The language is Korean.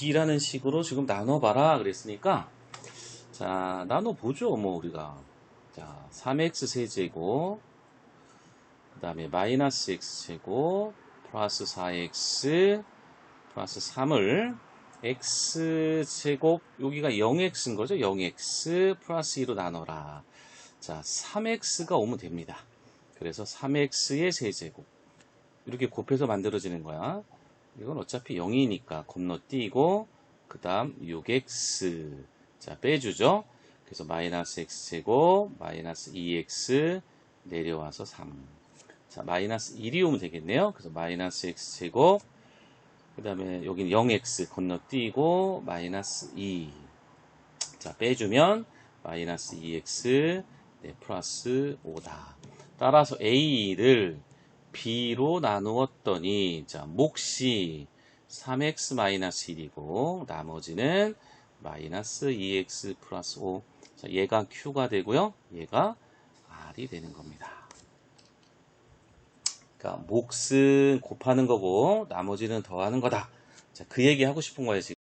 D라는 식으로 지금 나눠봐라 그랬으니까 자 나눠보죠 뭐 우리가. 자 3x 세제곱 그 다음에 마이너스 x제곱 플러스 4x 플러스 3을 x제곱 여기가 0x인 거죠? 0x 플러스 2로 나눠라. 자 3x가 오면 됩니다. 그래서 3x의 세제곱. 이렇게 곱해서 만들어지는 거야 이건 어차피 0이니까 건너뛰고 그 다음 6x 자 빼주죠 그래서 마이너스 x제곱 마이너스 2x 내려와서 3 자, 마이너스 1이 오면 되겠네요. 그래서 마이너스 x제곱, 그 다음에 여기는 0x 건너뛰고, 마이너스 2. 자, 빼주면, 마이너스 2x, 네, 플러스 5다. 따라서 a를 b로 나누었더니, 자, 몫이 3x 마이너스 1이고, 나머지는 마이너스 2x 플러스 5. 자, 얘가 q가 되고요. 얘가 r이 되는 겁니다. 그러니까 몫은 곱하는 거고 나머지는 더하는 거다. 자, 그 얘기 하고 싶은 거예요, 지금.